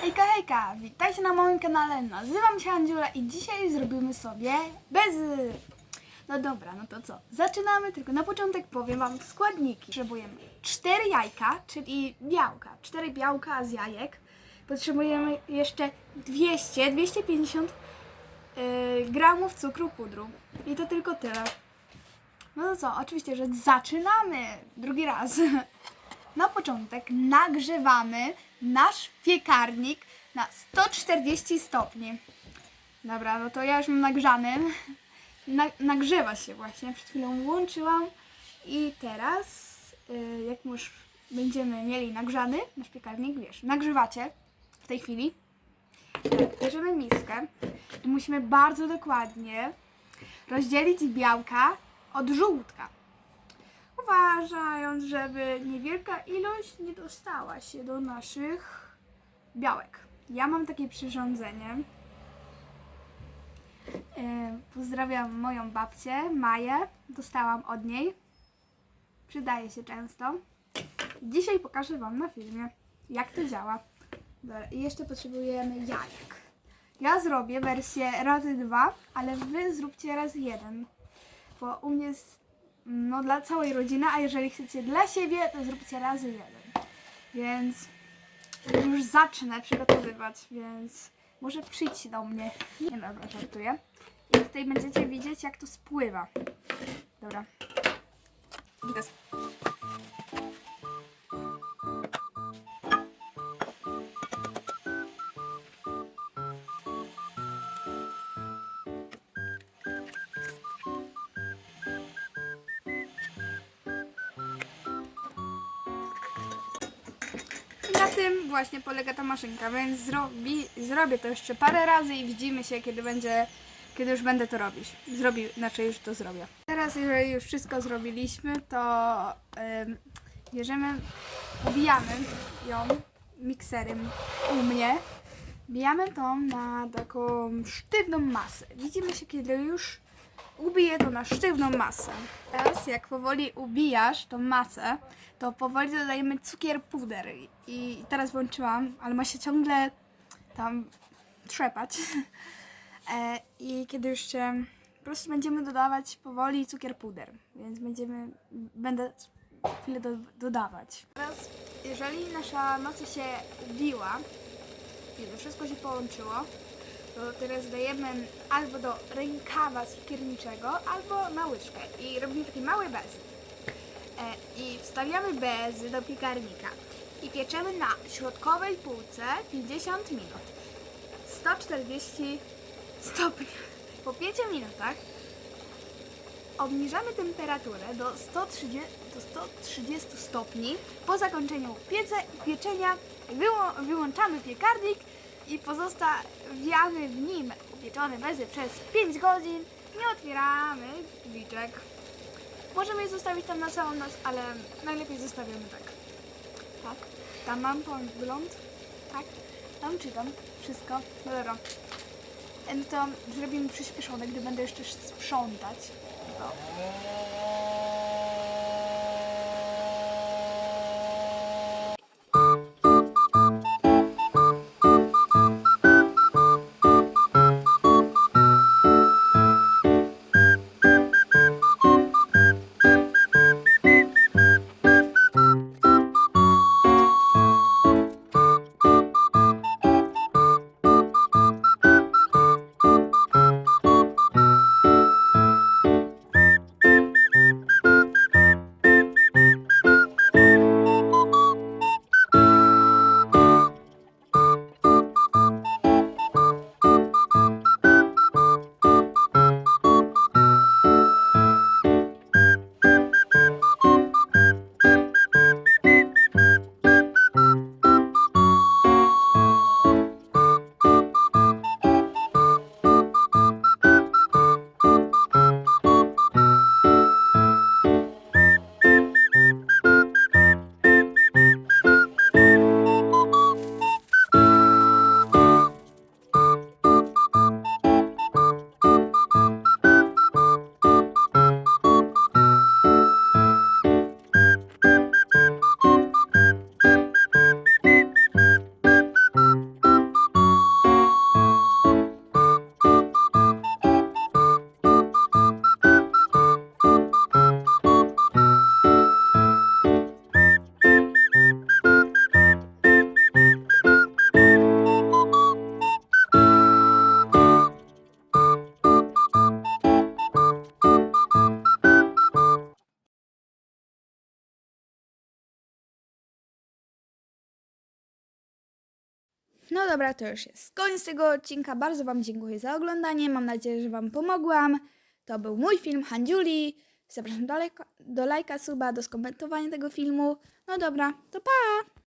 Hejka, hejka! Witajcie na moim kanale. Nazywam się Andziula i dzisiaj zrobimy sobie bezy. No dobra, no to co? Zaczynamy, tylko na początek powiem Wam składniki. Potrzebujemy 4 jajka, czyli białka. 4 białka z jajek. Potrzebujemy jeszcze 200, 250 yy, gramów cukru pudru. I to tylko tyle. No to co? Oczywiście, że zaczynamy drugi raz. Na początek nagrzewamy nasz piekarnik na 140 stopni. Dobra, no to ja już mam nagrzany. Na, nagrzewa się właśnie. Przed chwilą włączyłam. I teraz, y, jak już będziemy mieli nagrzany nasz piekarnik, wiesz, nagrzewacie w tej chwili. Tak, Bierzemy miskę i musimy bardzo dokładnie rozdzielić białka od żółtka uważając, żeby niewielka ilość nie dostała się do naszych białek. Ja mam takie przyrządzenie. Pozdrawiam moją babcię, Maję. Dostałam od niej. Przydaje się często. Dzisiaj pokażę Wam na filmie, jak to działa. Dobra, i jeszcze potrzebujemy jajek. Ja zrobię wersję razy dwa, ale Wy zróbcie razy jeden. Bo u mnie jest no, dla całej rodziny, a jeżeli chcecie dla siebie, to zróbcie razy jeden. Więc już zacznę przygotowywać, więc może przyjdźcie do mnie. Nie dobra, żartuję. I tutaj będziecie widzieć, jak to spływa. Dobra. Na tym właśnie polega ta maszynka, więc zrobi, zrobię to jeszcze parę razy i widzimy się, kiedy będzie, kiedy już będę to robić. Zrobi, znaczy już to zrobię. Teraz, jeżeli już wszystko zrobiliśmy, to ym, bierzemy, ubijamy ją mikserem u mnie. Bijamy tą na taką sztywną masę. Widzimy się, kiedy już ubiję to na sztywną masę. Teraz jak powoli ubijasz tą masę, to powoli dodajemy cukier puder. I teraz włączyłam, ale ma się ciągle tam trzepać. E, I kiedy już się po prostu będziemy dodawać powoli cukier puder, więc będziemy, będę chwilę do, dodawać. Teraz, jeżeli nasza masa się ubiła, kiedy wszystko się połączyło, to teraz dajemy albo do rękawa cukierniczego, albo na łyżkę i robimy takie małe bezy. E, I wstawiamy bezy do piekarnika i pieczemy na środkowej półce 50 minut. 140 stopni. Po 5 minutach obniżamy temperaturę do 130, do 130 stopni. Po zakończeniu piece, pieczenia wyłą, wyłączamy piekarnik i pozostawiamy w nim upieczone bezy przez 5 godzin. Nie otwieramy drzwiczek. Możemy je zostawić tam na całą noc, ale najlepiej zostawiamy tak. Tak. Tam mam pogląd. Tak. Tam czytam. Wszystko. Dobra. No to zrobimy przyspieszone, gdy będę jeszcze sprzątać. No. No dobra, to już jest koniec tego odcinka. Bardzo Wam dziękuję za oglądanie. Mam nadzieję, że Wam pomogłam. To był mój film Handziuli. Zapraszam do lajka, do lajka, suba, do skomentowania tego filmu. No dobra, to pa!